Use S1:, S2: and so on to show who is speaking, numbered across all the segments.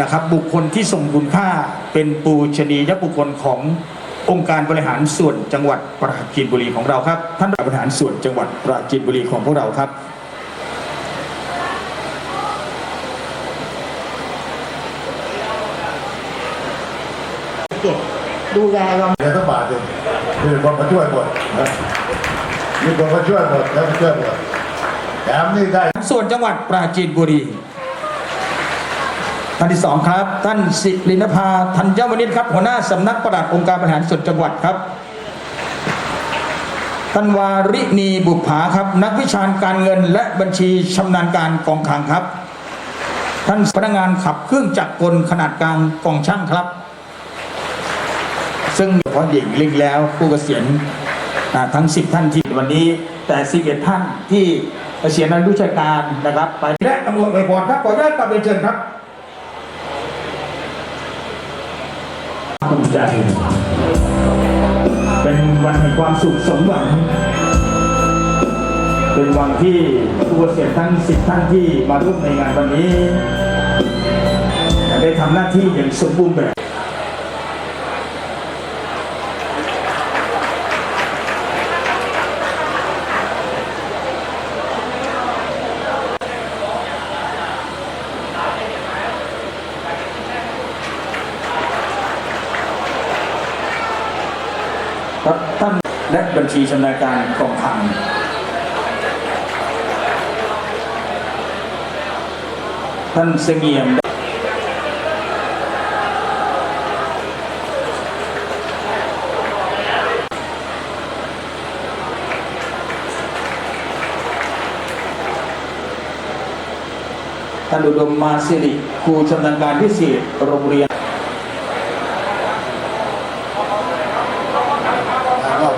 S1: นะครับบุคคลที่ทรงคุณค่าเป็นปูชนียบุคคลขององค์การบริหารส่วนจังหวัดปราจีนบุรีของเราครับ ท่านบริหารส่วนจังหวัดปราจีนบุรีของพวกเราครับ
S2: เก็บดูแลเรา
S3: เดี๋ยวต้องบาทเองมีคนมาช่วยหมดนะมีคนมาช่วยหมดแล้วมาช่วยหมดแถมนี่ได้
S1: ส่วนจังหวัดปราจีนบุรี ท่านที่สองครับ ท่านสิรินภาธัญวณิชครับหัวหน้าสำนักประหลัดองค์การบริหารส่วนจังหวัดครับ ท่านวาริณีบุภาครับ นักวิชาการเงินและบัญชีชำนาญการกองคลังครับ ท่านพนักงานขับเครื่องจักรกลขนาดกลางกองช่างครับ ซึ่งพาะหญิงลิงแล้วผู้เกษียณทั้ง 10 ท่านที่วันนี้แต่11ท่านที่เกษียณอายุราชการนะครับ ไปและตำรวจไปพรครับขออนุญาตกลับเรียนเชิญครับ ภูมิใจ เป็นวันแห่งความสุขสมหวัง เป็นวันที่ผู้เกษียณทั้งสิบท่านที่มาร่วมในงานวันนี้ ได้ทำหน้าที่อย่างสมบูรณ์แบบท่านและ บัญชีชำนาญการกองคลังท่านเสงี่ยมท่านอุดมมาสิริครูชำนาญการพิเศษโรงเรียน
S3: มอบ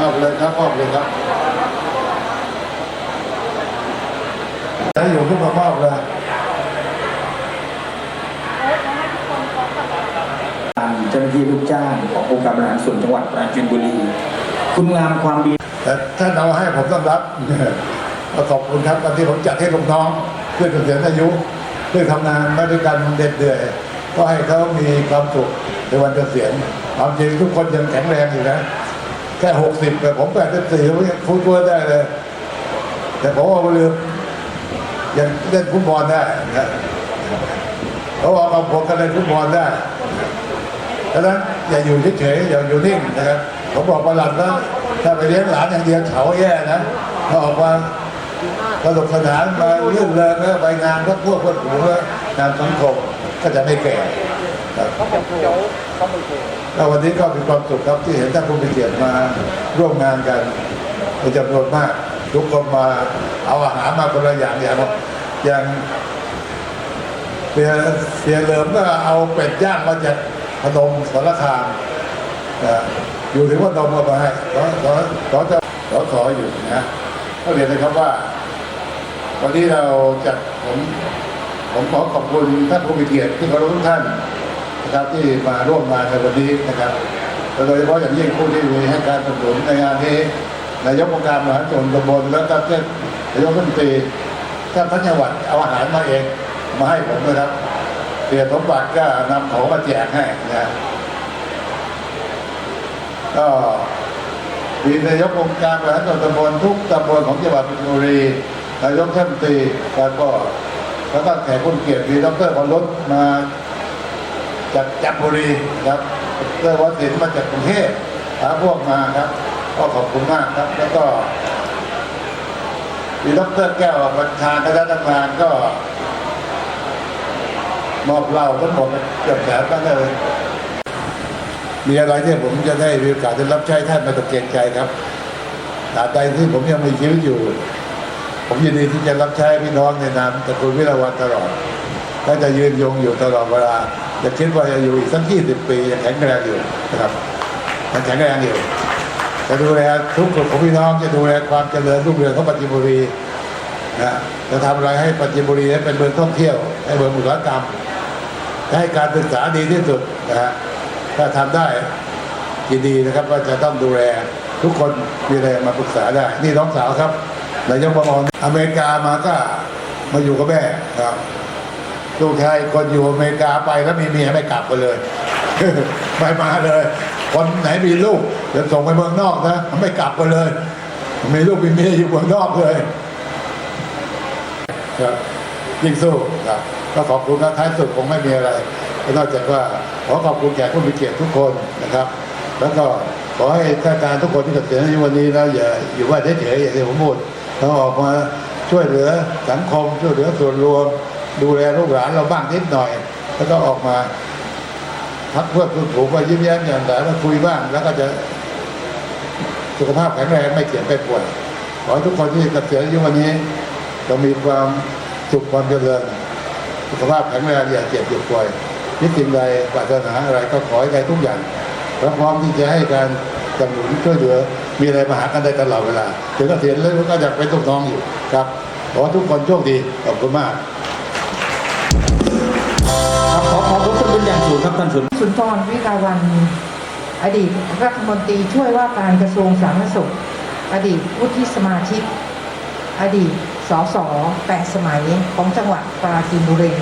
S3: มอบ เลยครับมอบเลยครับจะอยู่ทุกมามอบเลย
S1: ทางเจ้าหน้าที่ลูกจ้างขององค์การบริหารส่วนจังหวัดปราจีนบุรี คุณงามความดี
S3: แต่ท่านเอาให้ผมต้องรับก็ขอบคุณครับตอนที่ผมจัดให้ลูกน้องเพื่อเกษียณอายุเพื่อทำงานมาด้วยกันเด็ดเดือยก็ให้เขามีความสุขในวันเกษียณความจริงทุกคนยังแข็งแรงอยู่นะ แค่หกสิบแต่ผมแปดสิบสี่ผมยังคุยตัวได้เลย แต่ผมว่าลืมยังเล่นฟุตบอลได้นะเพราะว่าบางคนก็เล่นฟุตบอลได้ดังนั้นอย่าอยู่เฉยๆอย่าอยู่นิ่งนะครับผมบอกประหลัดแล้วถ้าไปเลี้ยงหลานอย่างเดียวเขาแย่นะถ้าออกมาสนุกสนานมาเลื่นเริงแล้วไปงานก็พวกพวกหูแล้วงานสังคมก็จะไม่แก่ ครับแล้ววันนี้ก็มีความสุขครับที่เห็นท่านผู้มีเกียรติมาร่วมงานกันเป็นจำนวนมาก ทุกคนมาเอาอาหารมาคนละอย่างอย่างอย่างเสียเสียเหลิมก็เอาเป็ดย่างมาจากพนมสารคามอยู่ถึงพนมก็มาให้ขอขอขอจะขอขออยู่นะก็เรียนนะครับว่า วันนี้เราจัดผมผมขอขอบคุณท่านผู้มีเกียรติที่เคารพทุกท่าน นะครับที่มาร่วมงานในวันนี้นะครับโดยเฉพาะอย่างยิ่งผู้ที่มีให้การสนับสนุนในงานนี้นายกองค์การมหาชนตำบลและท่านนายกรัฐมนตรีท่านทั้งจังหวัดเอาอาหารมาเองมาให้ผมด้วยครับเสียสมบัติก็นำของมาแจกให้นะก็มีนายกองค์การบริหารส่วนตำบลทุกตำบลของจังหวัดพชรบุรีนายกทศมนตีแล้วก็แล้วก็แขกคนเกียรติมีดรพลรุษมา จากจันทบุรีครับดรวัฒน์มาจากกรุงเทพหาพวกมาครับ ก็ขอบคุณมากครับ แล้วก็มีดรแก้วบัญชาคณะทำงานก็ มอบเหล่าทั้งหมดเกือบแสนตั้งเลยมีอะไรที่ผมจะได้มีโอกาสได้รับใช้ท่านมาตะเกียงใจครับตราบใดที่ผมยังมีชีวิตอยู่ ผมยินดีที่จะรับใช้พี่น้องในนามตระกูลวิรวันตลอดและจะยืนยงอยู่ตลอดเวลา จะคิดว่าจะอยู่อีกสักยี่สิบปียังแข็งแรงอยู่นะครับยังแข็งแรงอยู่ จะดูแลทุกข์ของพี่น้องจะดูแลความเจริญรุ่งเรืองของปัจจิบุรีนะจะทำอะไรให้ปัจจิบุรีให้เป็นเมืองท่องเที่ยว ให้เมืองอุตสาหกรรมให้การศึกษาดีที่สุดนะฮะถ้าทำได้ยินดีนะครับว่าจะต้องดูแลทุกคนมีอะไรมาปรึกษาได้ นี่น้องสาวครับนายกบออเมริกามาก็มาอยู่กับแม่ครับ ลูกชายคนอยู่อเมริกาไปแล้วมีเมียไม่กลับไปเลยไม่มาเลย คนไหนมีลูกจะส่งไปเมืองนอกนะไม่กลับไปเลย มีลูกมีเมียอยู่เมืองนอกเลยครับยิ่งสู้ครับก็ขอบคุณครับท้ายสุดคงไม่มีอะไรนอกจากว่าขอขอบคุณแขกผู้มีเกียรติทุกคนนะครับ แล้วก็ขอให้ข้าราชการทุกคนที่เกษียณอายุวันนี้แล้วอย่าอยู่ว่าเฉยๆอย่างที่ผมพูดต้องออกมาช่วยเหลือสังคมช่วยเหลือส่วนรวม ดูแลลูกหลานเราบ้างนิดหน่อย แล้วก็ออกมาพักเพื่อคุณผูกว่ายิ้มแย้มแจ่มใสมาคุยบ้าง แล้วก็จะสุขภาพแข็งแรงไม่เจ็บไม่ป่วยขอให้ทุกคนที่เกษียณอายุวันนี้จะมีความสุขความเจริญสุขภาพแข็งแรงอย่าเจ็บอย่าป่วยคิสิ่งใดปรารถนาอะไรก็ขอให้ได้ทุกอย่างและพร้อมที่จะให้การสนับสนุนช่วยเหลือมีอะไรมาหากันได้ตลอดเวลาถึงเกษียณแล้วก็อยากเป็นลูกน้องอยู่ครับขอให้ทุกคนโชคดีขอบคุณมาก
S1: พระคุณเป็นย่างสูงครับท่านสุน
S2: สุนทรวิกาวัน อดีตรัฐมนตรีช่วยว่าการกระทรวงสาธารณสุข อดีตวุฒิสมาชิก อดีตสสแปดสมัยของจังหวัดปราจีนบุรี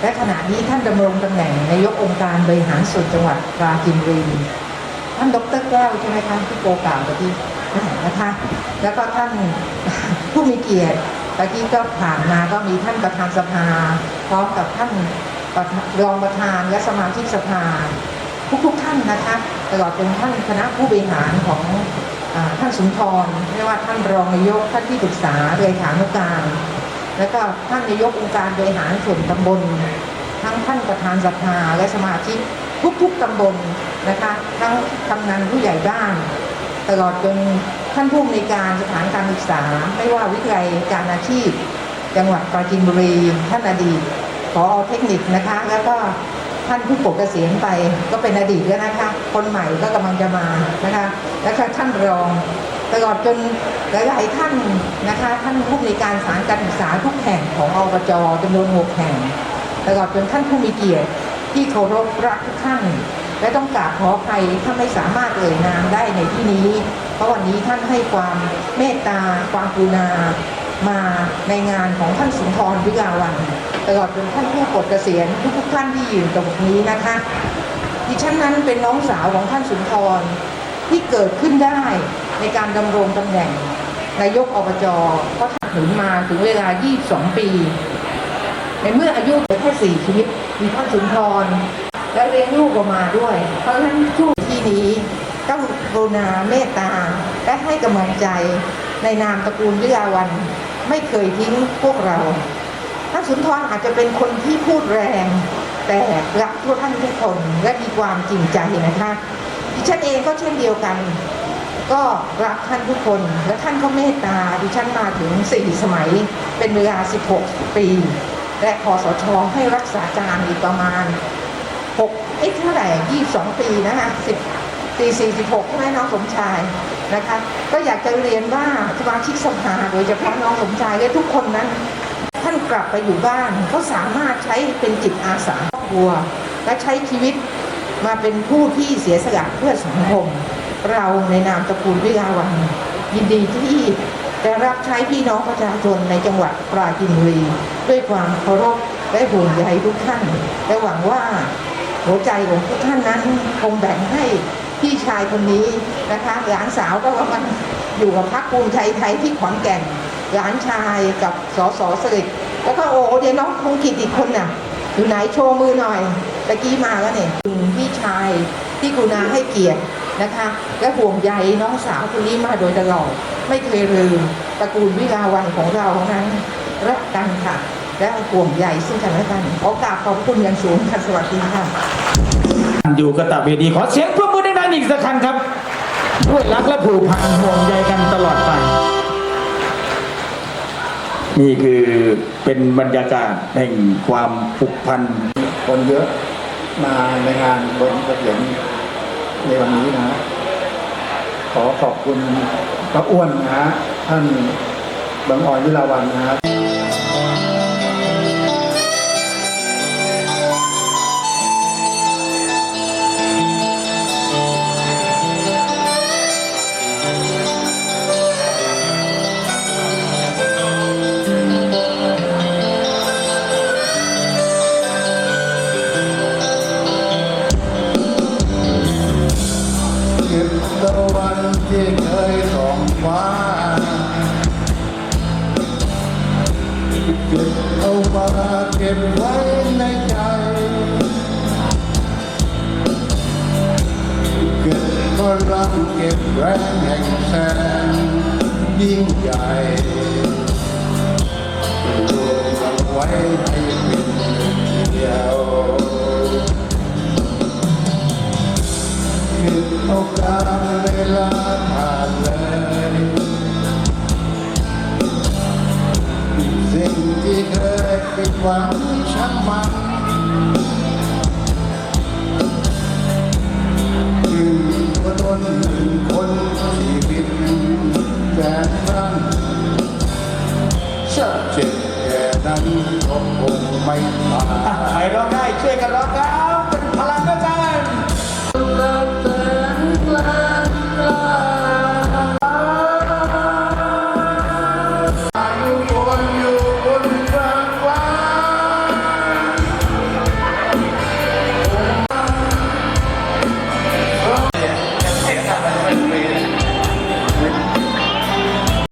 S2: และขณะนี้ท่านดำรงตำแหน่งนายกองค์การบริหารส่วนจังหวัดปราจีนบุรีท่านดรแก้วใช่ไหมคะที่โกกล่าวเมื่อกี้นะคะ แล้วก็ท่านผู้มีเกียรติเมื่อกี้ก็ผ่านมาก็มีท่านประธานสภาพร้อมกับท่าน รองประธานและสมาชิกสภาทุกๆท่านนะคะตลอดจนท่านคณะผู้บริหารของอท่านสุนทรไม่ว่าท่านรองนายกท่านที่ปรึกษาเลขานุการ แล้วก็ท่านนายกองค์การบริหารส่วนตำบล ทั้งท่านประธานสภาและสมาชิกทุกๆตำบลนะคะทั้งกำนันผู้ใหญ่บ้านตลอดจนท่านผู้อำนวยการสถานการศึกษา ไม่ว่าวิทยาลัยการอาชีพ จังหวัดปราจีนบุรีท่านอดีต พอเทคนิคนะคะ แล้วก็ท่านผู้ปกเกษียณไปก็เป็นอดีตแล้วนะคะ คนใหม่ก็กำลังจะมานะคะ แล้วก็ท่านรองตลอดจนหลายๆท่านนะคะ ท่านผู้ในการสารการศึกษาทุกแห่งของอบจจำนวนหกแห่งตลอดจนท่านผู้มีเกียรติที่เคารพรักทุกท่านและต้องกราบขออภัยถ้าไม่สามารถเอ่ยนามได้ในที่นี้ เพราะวันนี้ท่านให้ความเมตตา ความกรุณา มาในงานของท่านสุนทรวิกาวัน ตลอดจนท่านผู้ปลดเกษียณทุกๆท่านที่ยืนตรงนี้นะคะดิฉันนั้นเป็นน้องสาวของท่านสุนทรที่เกิดขึ้นได้ในการดำรงตำแหน่งนายกอบจเพราะท่านถึงมาถึงเวลา 22 ปี ในเมื่ออายุแค่สี่ชีวิตมีท่านสุนทรและเลี้ยงลูกออกมาด้วย เพราะฉะนั้นช่วงที่นี้ต้องกรุณาเมตตาและให้กำลังใจในนามตระกูลวิลาวัน ไม่เคยทิ้งพวกเรา ท่านสุนทรอาจจะเป็นคนที่พูดแรง แต่รักทุกท่านทุกคนและมีความจริงใจนะคะดิฉันเองก็เช่นเดียวกัน ก็รักท่านทุกคนและท่านก็เมตตาดิฉันมาถึงสี่สมัยเป็นเวลา 16 ปี และคอสชให้รักษาการอีกประมาณ6เอ๊ะเท่าไหร่ 22 ปีนะคะ10ปี46ใช่ไหมน้องสมชายนะคะ ก็อยากจะเรียนว่าสมาชิกสภาโดยเฉพาะน้องสมชายและทุกคนนั้น ท่านกลับไปอยู่บ้านเขาสามารถใช้เป็นจิตอาสาครอบครัว และใช้ชีวิตมาเป็นผู้ที่เสียสละเพื่อสังคม เราในนามตระกูลวิลาวันยินดีที่จะรับใช้พี่น้องประชาชนในจังหวัดปราจีนบุรีด้วยความเคารพและห่วงใยทุกท่านและหวังว่าหัวใจของทุกท่านนั้นคงแบ่งให้พี่ชายคนนี้นะคะหลานสาวก็กำลังอยู่กับพรรคภูมิใจไทยที่ขอนแก่น หลานชายกับสสสลิดแล้วก็โอ้เดี๋ยวน้องคงกิจอีกคนน่ะ อยู่ไหนโชว์มือหน่อยตะกี้มาแล้วเนี่ยคุณพี่ชายที่กุณาให้เกียรตินะคะ และห่วงใยน้องสาวคนนี้มาโดยตลอด ไม่เคยลืมตระกูลวิลาวันของเรานั้นรักกันค่ะ และห่วงใยซึ่งกันและกันขอกราบขอบคุณอย่างสูงค่ะสวัสดีค่ะ
S1: อยู่กระตับเวทีขอเสียงปรบมือดังๆอีกสักครั้งครับด้วยรักและผูกพันห่วงใยกันตลอดไป นี่คือเป็นบรรยากาศแห่งความผูกพัน
S4: คนเยอะมาในงานบนเถียนในวันนี้นะ ขอขอบคุณพระอ้วนนะฮะท่านบางออยวิลาวันนะครั
S3: เคยส่องฟ้าเก็บเอามาเก็บไว้ในใจ เก็บพลังเก็บแรงแห่งแสนยิ่งใหญ่รวมกันไว้ให้เป็นเดียว คือโอกาสเวลาผ่านเลยสิ่งที่เคยผิดหวังช่างมันยืนตัวตนหนึ่งคนชีวิตแสนสั้นเชื่อเจ็บแค่นั้นก็คงไม่ตาย
S1: ใครร้องได้ช่วยกันร้องครับ